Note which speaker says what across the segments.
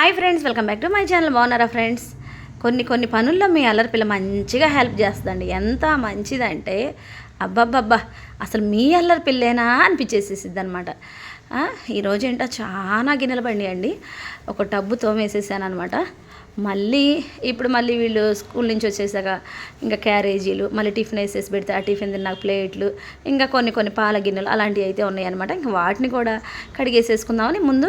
Speaker 1: Hi friends welcome back to my channel. బాగున్నారా friends? కొన్ని కొన్ని పనుల్లో మీ అల్లరి పిల్ల మంచిగా హెల్ప్ చేస్తుందండి. ఎంత మంచిదంటే అబ్బబ్బబ్బా అసలు మీ అల్లరి పిల్లేనా అనిపించేసేసిద్ది అనమాట ఈరోజు ఏంటో చాలా గిన్నెలు పండియండి. ఒక టబ్బు తోమేసేసాను అనమాట మళ్ళీ ఇప్పుడు మళ్ళీ వీళ్ళు స్కూల్ నుంచి వచ్చేసాక ఇంకా క్యారేజీలు మళ్ళీ టిఫిన్ వేసేసి పెడితే ఆ టిఫిన్ తిన్నాక ప్లేట్లు ఇంకా కొన్ని కొన్ని పాల గిన్నెలు అలాంటివి అయితే ఉన్నాయన్నమాట. ఇంకా వాటిని కూడా కడిగేసేసుకుందామని ముందు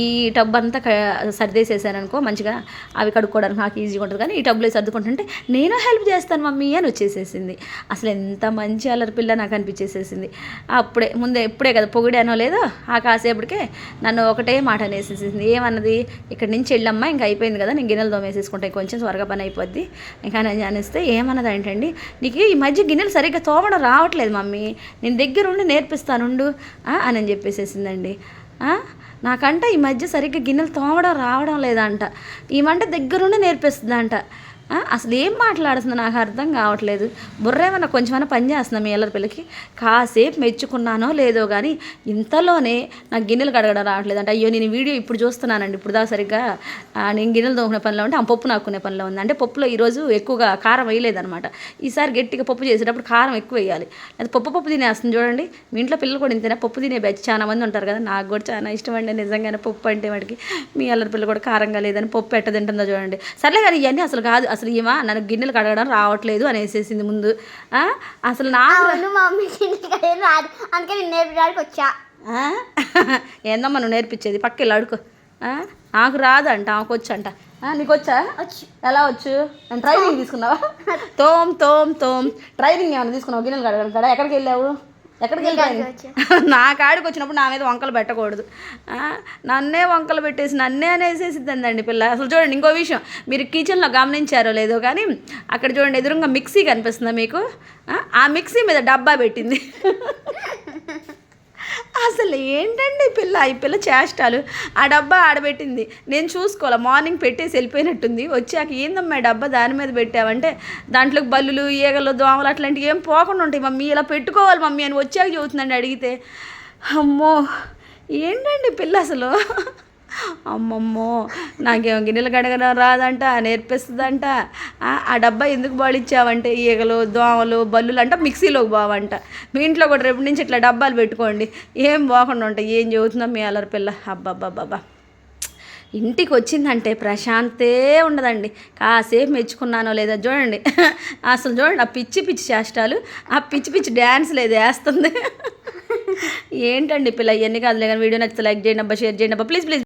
Speaker 1: ఈ టబ్ అంతా క సర్దేసేసాను అనుకో మంచిగా అవి కడుక్కోవడానికి నాకు ఈజీగా ఉంటుంది. కానీ ఈ టబ్లో సర్దుకుంటుంటే నేను హెల్ప్ చేస్తాను మమ్మీ అని వచ్చేసేసింది. అసలు ఎంత మంచి అల్లరి పిల్ల నాకు అనిపించేసేసింది. అప్పుడే ముందే ఎప్పుడే కదా పొగిడానో లేదో ఆ కాసేపటికే నన్ను ఒకటే మాట అనేసేసింది. ఏమన్నది? ఇక్కడి నుంచి వెళ్ళమ్మా ఇంకా అయిపోయింది కదా నేను గిన్నెలు తోమేసేసుకుంటే కొంచెం త్వరగా పని అయిపోద్ది ఇంకా నేను అనిస్తే ఏమన్నది ఏంటండి నీకు ఈ మధ్య గిన్నెలు సరిగ్గా తోమడం రావట్లేదు మమ్మీ. నేను దగ్గరుండి నేర్పిస్తానుండు. ఆ, అని చెప్పేసేసిందండి. నాకంట ఈ మధ్య సరిగ్గా గిన్నెలు తోమడం రావడం లేదంట. ఈమంట దగ్గరుండి నేర్పిస్తుందంట. అసలు ఏం మాట్లాడుతుందో నాకు అర్థం కావట్లేదు. బుర్ర ఏమన్నా కొంచెమైనా పని చేస్తున్నా మీ ఎల్లరి పిల్లకి? కాసేపు మెచ్చుకున్నానో లేదో కానీ ఇంతలోనే నాకు గిన్నెలు కడగడం రావట్లేదు అంటే అయ్యో నేను వీడియో ఇప్పుడు చూస్తున్నానండి. ఇప్పుడు దాకా సరిగ్గా నేను గిన్నెలు తోముకునే పనిలో ఉంటే ఆ పప్పు నాకునే పనిలో ఉంది. అంటే పప్పులో ఈరోజు ఎక్కువగా కారం వేయలేదనమాట ఈసారి గట్టిగా పప్పు చేసేటప్పుడు కారం ఎక్కువ వేయాలి. అది పప్పు పప్పు తినేస్తుంది చూడండి. మీ ఇంట్లో పిల్లలు కూడా ఇంతేనా? పప్పు తినే బ్యాచ్ చాలా మంది ఉంటారు కదా. నాకు కూడా చాలా ఇష్టం అండి. నిజంగానే పప్పు అంటే వాడికి. మీ అల్లరి పిల్ల కూడా కారంగా లేదని పప్పు ఎట్ట తింటుందో చూడండి. సర్లే కానీ ఇవన్నీ అసలు కాదు. అసలు ఏమా నన్ను గిన్నెలు కడగడం రావట్లేదు అనేసేసింది ముందు. ఆ? అసలు నా
Speaker 2: అవును మమ్మీకి ఇంటికి రాదు. అందుకే నేర్పడానికి వచ్చా.
Speaker 1: ఆ? ఏందమ్మా నువ్వు నేర్పించేది? పక్కెళ్ళి అడుకో? నాకు రాదంట ఆమెకు వచ్చంట. నీకు వచ్చా?
Speaker 2: వచ్చు.
Speaker 1: ఎలా వచ్చు? నేను ట్రైనింగ్ తీసుకున్నావా? తోమ్ తోమ్ తోమ్. ట్రైనింగ్ ఏమైనా తీసుకున్నావు? గిన్నెలు కడగడం కదా ఎక్కడికి వెళ్ళావు? ఎక్కడికి వెళ్ళావు నా కాడికి వచ్చినప్పుడు నా మీద వంకలు పెట్టకూడదు. నన్నే వంకలు పెట్టేసి నన్నే అనేసేసిద్దండి పిల్ల. అసలు చూడండి ఇంకో విషయం. మీరు కిచెన్లో గమనించారో లేదో కానీ అక్కడ చూడండి ఎదురుగా మిక్సీ కనిపిస్తుందా మీకు. ఆ మిక్సీ మీద డబ్బా పెట్టింది. అసలు ఏంటండి ఈ పిల్ల? ఈ పిల్ల చేష్టాలు. ఆ డబ్బా ఆడబెట్టింది. నేను చూసుకోవాలి? మార్నింగ్ పెట్టేసి వెళ్ళిపోయినట్టుంది. వచ్చాక ఏందమ్మా ఈ డబ్బా దాని మీద పెట్టావంటే? దాంట్లో బల్లులు ఈగలు దోమలు అట్లాంటివి ఏం పోకుండా ఉంటాయి. మమ్మీ ఇలా పెట్టుకోవాలి మమ్మీ అని వచ్చాక చెబుతుందండి అడిగితే. అమ్మో! ఏంటండి పిల్ల అసలు? అమ్మమ్మో నాకేమో గిన్నెలు కడగడం రాదంట నేర్పిస్తుందంట. ఆ, ఆ డబ్బా ఎందుకు బాడిచ్చావంటే ఈగలు దోమలు బల్లులు అంట మిక్సీలోకి బావంట. మీ ఇంట్లో కూడా రేపు నుంచి ఇట్లా డబ్బాలు పెట్టుకోండి. ఏం పోకుండా ఉంటాయి ఏం చెబుతుందో మీ అల్లరి పిల్ల. అబ్బబ్బబ్బబ్బా. ఇంటికి వచ్చిందంటే ప్రశాంతే ఉండదండి. కాసేపు మెచ్చుకున్నానో లేదో చూడండి. అసలు చూడండి ఆ పిచ్చి పిచ్చి చేష్టాలు ఆ పిచ్చి పిచ్చి డ్యాన్స్ లేదు వేస్తుంది. ఏంటండి పిల్ల ఇవన్నీ కాదులే కానీ వీడియో నచ్చితే లైక్ చేయండి అబ్బా షేర్ చేయండి అబ్బా. Please please.